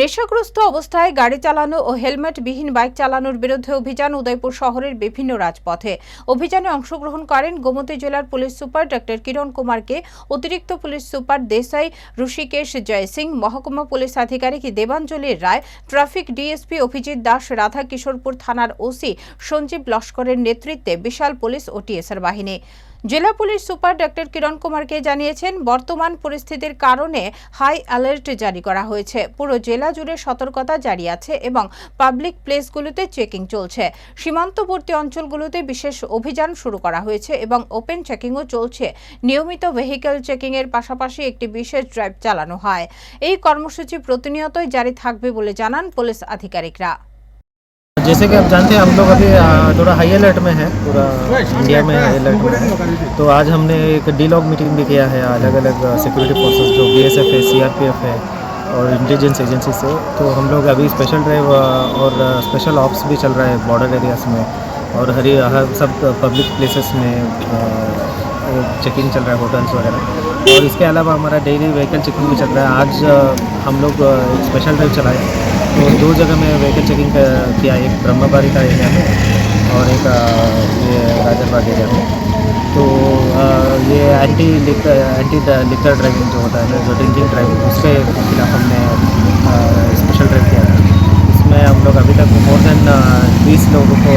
নেশাগ্রস্ত অবস্থায় গাড়ি চালানো ও হেলমেটবিহীন বাইক চালানোর বিরুদ্ধে অভিযান উদয়পুর শহরের বিভিন্ন রাজপথে। অভিযানে অংশগ্রহণ করেন গোমতী জেলার পুলিশ সুপার ডক্টর কিরণ কুমারকে, অতিরিক্ত পুলিশ সুপার দেশাই ঋষিকেশ জয় সিং, মহকুমা পুলিশ আধিকারিক দেবাঞ্জলি রায়, ট্রাফিক ডিএসপি অভিজিৎ দাস রাধা কিশোরপুর থানার ওসি সঞ্জীব লস্করের নেতৃত্বে বিশাল পুলিশ ও টিএসআর বাহিনী। জেলা পুলিশ সুপার ডক্টর কিরণ কুমারকে জানিয়েছেন, বর্তমান পরিস্থিতির কারণে হাই অ্যালার্ট জারি করা হয়েছে। পুরো জেলা জুড়ে সতর্কতা জারি আছে এবং পাবলিক প্লেসগুলোতে চেকিং চলছে। সীমান্তবর্তী অঞ্চলগুলোতে বিশেষ অভিযান শুরু করা হয়েছে এবং ওপেন চেকিংও চলছে। নিয়মিত ভেহিকেল চেকিংয়ের পাশাপাশি একটি বিশেষ ড্রাইভ চালানো হয়। এই কর্মসূচি প্রতিনিয়তই জারি থাকবে বলে জানান পুলিশ আধিকারিকরা। जैसे कि आप जानते हैं, हम लोग अभी थोड़ा हाई अलर्ट में है, पूरा इंडिया में हाई अलर्ट में है। तो आज हमने एक डी लॉग मीटिंग भी किया है अलग अलग सिक्योरिटी फोर्सेस जो बी एस एफ़ है सी आर पी एफ़ है, और इंटेलिजेंस एजेंसी से। तो हम लोग अभी स्पेशल ड्राइव और स्पेशल ऑप्स भी चल रहा है बॉर्डर एरियाज़ में, और हरी हर सब पब्लिक प्लेसेस में चेकिंग चल रहा है होटल्स वगैरह। और इसके अलावा हमारा डेली व्हीकल चेकिंग भी चल रहा है। आज हम लोग स्पेशल ड्राइव चलाए। तो दो जगह में व्हीकल चेकिंग किया, एक ब्रह्मबारी का एरिया में और एक ये राजरबाग एरिया में। तो ये एंटी एंटी लिकर ड्राइविंग जो होता है जो ड्रिंकिंग ड्राइविंग उसके खिलाफ हमने स्पेशल ड्राइव किया था। इसमें हम लोग अभी तक मोर देन बीस लोगों को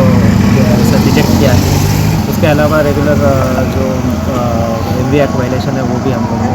डिटेक्ट किया है। इसके अलावा रेगुलर जो एम वी एक्ट वायलेशन है, वो भी हम लोग ने